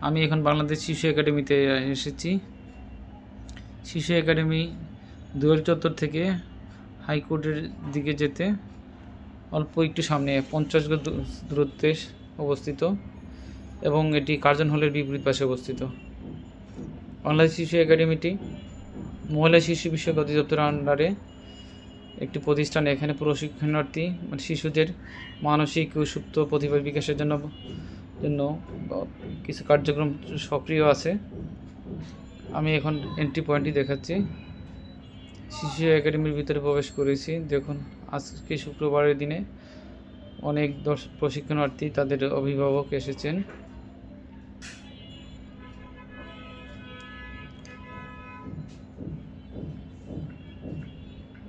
আমি এখন বাংলাদেশ শিশু একাডেমিতে এসেছি। শিশু একাডেমি দুয়ার চত্বর থেকে হাইকোর্টের দিকে যেতে অল্প একটু সামনে পঞ্চাশ দূরত্বে অবস্থিত এবং এটি কার্জন হলের বিপরীত পাশে অবস্থিত। বাংলাদেশ শিশু একাডেমিটি মহিলা শিশু বিষয়ক অধিদপ্তরের আন্ডারে একটি প্রতিষ্ঠান। এখানে প্রশিক্ষণার্থী মানে শিশুদের মানসিক ও সুপ্ত প্রতিভা বিকাশের জন্য জন্য কিছু কার্যক্রম সক্রিয় আছে। আমি এখন এন্ট্রি পয়েন্টটি দেখাচ্ছি। শিশু একাডেমির ভিতরে প্রবেশ করেছি। দেখুন, আজকে শুক্রবারের দিনে অনেক দর্শক প্রশিক্ষণার্থী তাদের অভিভাবক এসেছেন।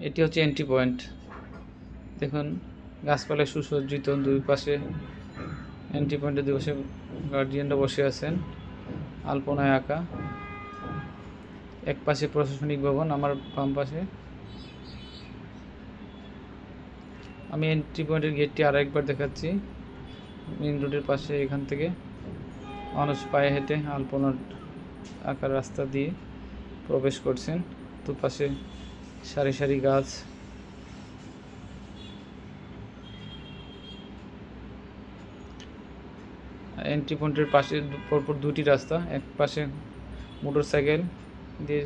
এটি হচ্ছে এন্ট্রি পয়েন্ট দেখুন, গাছপালায় সুসজ্জিত দুই পাশে এন্ট্রি পয়েন্টের দুই পাশে গার্জিয়ানরা বসে আছেন আলপনায় আঁকা এক পাশে প্রশাসনিক ভবন, আমার বাম পাশে। আমি এন্ট্রি পয়েন্টের গেটটি আর একবার দেখাচ্ছি মেন রোডের পাশে এখান থেকে। মানুষ পায়ে হেঁটে আলপনার আঁকার রাস্তা দিয়ে প্রবেশ করছেন। দুপাশে সারি সারি গাছ। এন্ট্রি পয়েন্টের পাশে পরপর দুটি রাস্তা, এক পাশে মোটর সাইকেল দিয়ে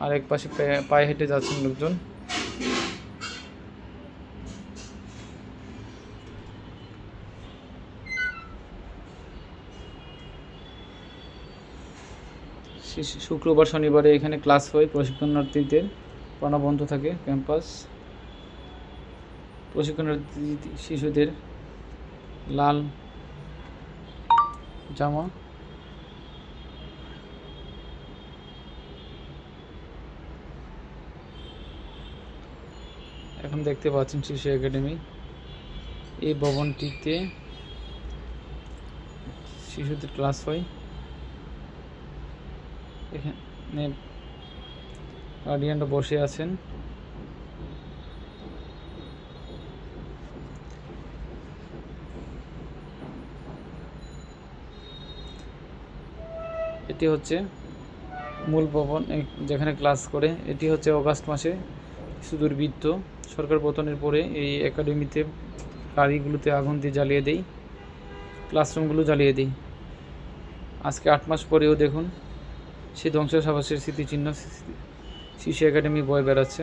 আর এক পাশে পায়ে- হেঁটে যাচ্ছেন লোকজন। শুক্রবার শনিবারে এখানে ক্লাস হয়, প্রশিক্ষণার্থীদের পড়ানো বন্ধ থাকে ক্যাম্পাস। প্রশিক্ষণার্থী শিশুদের লাল জামা। এখন দেখতে পাচ্ছেন শিশু একাডেমি। এই ভবনটিতে শিশুদের ক্লাস হয়। এখানে গার্ডিয়ানরা বসে আছেন। এটি হচ্ছে মূল ভবন যেখানে ক্লাস করে। এটি হচ্ছে অগাস্ট মাসে কিছু দুর্বৃত্ত সরকার পতনের পরে এই একাডেমিতে গাড়িগুলোতে আগুন দিয়ে জ্বালিয়ে দেই ক্লাসরুমগুলো জ্বালিয়ে দিই। আজকে আট মাস পরেও দেখুন সেই ধ্বংসাবশের স্মৃতিচিহ্ন, শিশু একাডেমি বয়ে বেড়াচ্ছে।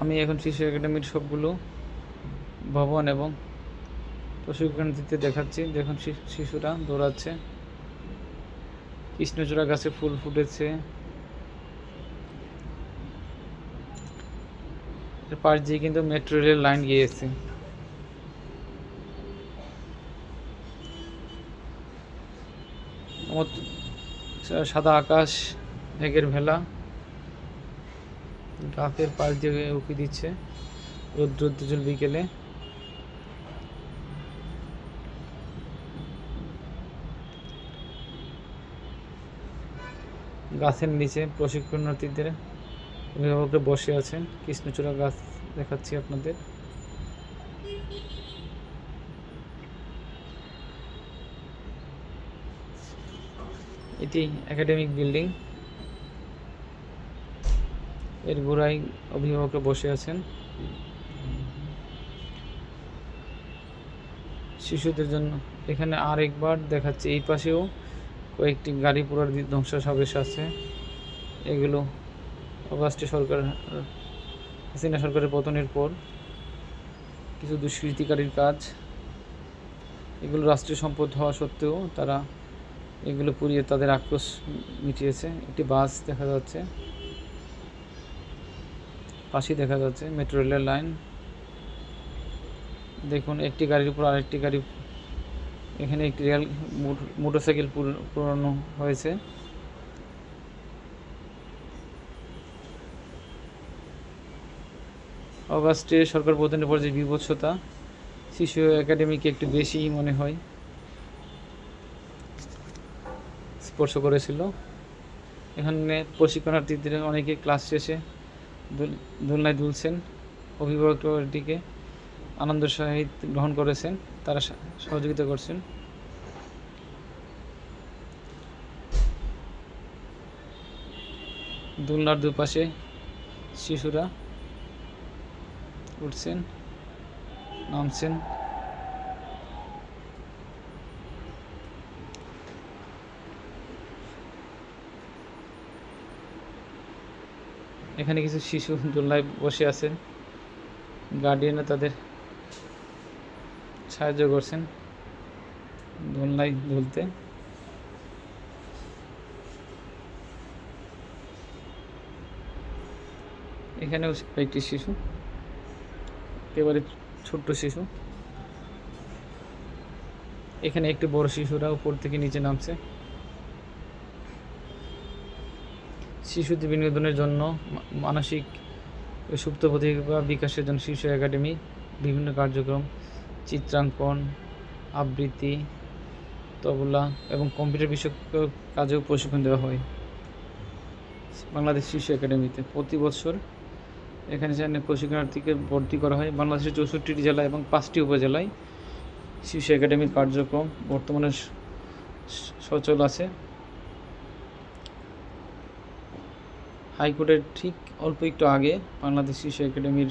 আমি এখন শিশু একাডেমির সবগুলো ভবন এবং প্রশিক্ষণ দিতে দেখাচ্ছি। দেখুন শিশুরা দৌড়াচ্ছে। কৃষ্ণচূড়া গাছে ফুল ফুটেছে। পাশ দিয়ে কিন্তু মেট্রো রেলের লাইন গিয়েছে। সাদা আকাশ, মেঘের ভেলা। গাছের পাশ দিয়ে উঁকি দিচ্ছে। রৌদ্র বিকেলে। গাছের নিচে প্রশিক্ষণার্থীদের অভিভাবকরা বসে আছেন। কৃষ্ণচূড়া গাছ দেখাচ্ছি আপনাদের। এটি একাডেমিক বিল্ডিং। এর গোড়ায় অভিভাবকরা বসে আছেন। শিশুদের জন্য এখানে আরেকবার দেখাচ্ছে। এই পাশেও কয়েকটি গাড়ি পোড়ার দি- ধ্বংসাবশেষ আছে। এগুলো অগাস্টে সরকার, হাসিনা সরকারের পতনের পর কিছু দুষ্কৃতিকারীর কাজ। এগুলো রাষ্ট্রীয় সম্পদ হওয়া সত্ত্বেও তারা এগুলো পুড়িয়ে তাদের আক্রোশ মিটিয়েছে। একটি বাস দেখা যাচ্ছে। পাশেই দেখা যাচ্ছে মেট্রো রেলের লাইন। দেখুন, একটি গাড়ির উপর আরেকটি গাড়ি এখানে একটি রেল মোটরসাইকেল পুরানো হয়েছে। অগাস্টে সরকার পতনের পর যে বিভৎসতা শিশু একাডেমিকে একটু বেশিই মনে হয়। স্পর্শ করেছিল। এখানে প্রশিক্ষণার্থীদের অনেকে ক্লাস শেষে দোল- দোলনায় দুলছেন। অভিভাবকটিকে আনন্দ সহিত গ্রহণ করেছেন। তারা সহযোগিতা করছেন। দোলনার দুপাশে শিশুরা উঠছেন, নামছেন। এখানে কিছু শিশু দোলনায় বসে আছেন। গার্ডিয়ানরা তাদের সাহায্য করছেন দোলনায় দুলতে এখানেও একটি শিশু একেবারে ছোট্ট শিশু। এখানে একটু বড় শিশুরা উপর থেকে নিচে নামছে। শিশুদের বিনোদনের জন্য মানসিক সুপ্ত প্রতিভা বিকাশের জন্য শিশু একাডেমি, বিভিন্ন কার্যক্রম চিত্রাঙ্কন, আবৃত্তি, তবলা এবং কম্পিউটার বিষয়ক কাজেও প্রশিক্ষণ দেওয়া হয়। বাংলাদেশ শিশু একাডেমিতে প্রতি বছর এখানে সেখানে প্রশিক্ষণার্থীকে ভর্তি করা হয়। বাংলাদেশের চৌষট্টিটি জেলা এবং পাঁচটি উপজেলায় শিশু একাডেমির কার্যক্রম বর্তমানে সচল আছে। হাইকোর্টের ঠিক অল্প একটু আগে বাংলাদেশ শিশু একাডেমির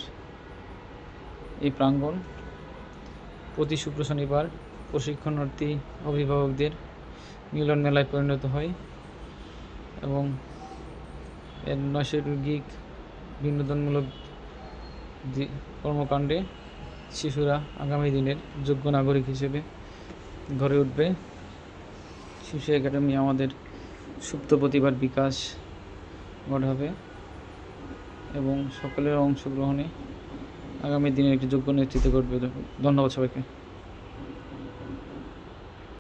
এই প্রাঙ্গণ প্রতি শুক্র শনিবার। প্রশিক্ষণার্থী অভিভাবকদের মিলন মেলায় পরিণত হয় এবং এর নৈসর্গিক বিনোদনমূলক কর্মকাণ্ডে শিশুরা আগামী দিনের যোগ্য নাগরিক হিসেবে গড়ে উঠবে। শিশু একাডেমি আমাদের সুপ্ত প্রতিভার বিকাশ ঘটাবে এবং সকলের অংশগ্রহণে আগামী দিনে একটি যোগ্য নেতৃত্ব ঘটবে ধন্যবাদ সবাইকে।